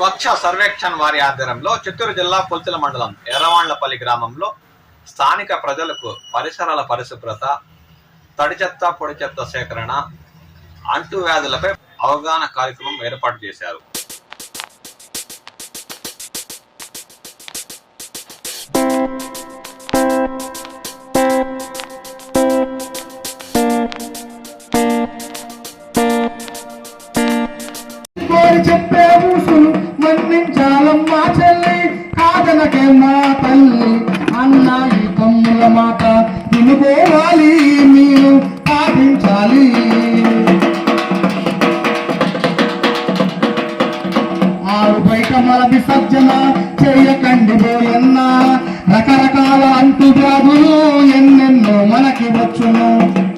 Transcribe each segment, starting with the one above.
స్వచ్ఛ సర్వేక్షణ్ వారి ఆధ్వర్యంలో చిత్తూరు జిల్లా పుల్చల మండలం ఎర్రవాండ్లపల్లి గ్రామంలో స్థానిక ప్రజలకు పరిసరాల పరిశుభ్రత తడి చెత్త పొడి చెత్త సేకరణ అంటువ్యాధులపై అవగాహన కార్యక్రమం ఏర్పాటు చేశారు. చెప్పే మన్నించాలమ్మా చెల్లి. కాదనకే మా తల్లి. అన్న ఈ తమ్ముల మాట వినుకోవాలి మీరు పాటించాలి. ఆరు బయట విసర్జన చేయకండి బోయన్న. రకరకాల అంటువ్యాధులు ఎన్నెన్నో మనకి వచ్చును.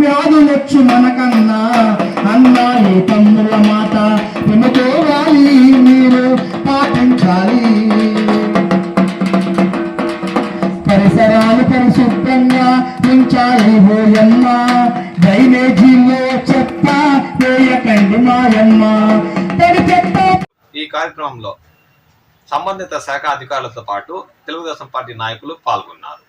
వ్యాధులొచ్చు మనకన్నా అన్నా నీ తమ్ముల మాట వినుకోవాలి మీరు పాటించాలి. పరిసరాలు పరిశుభ్రంగా ఉంచాలి ఓయమ్మ డ్రైనేజీలో చెత్త వేయకండి మాయమ్మ ఈ కార్యక్రమంలో సంబంధిత శాఖ అధికారులతో పాటు తెలుగుదేశం పార్టీ నాయకులు పాల్గొన్నారు.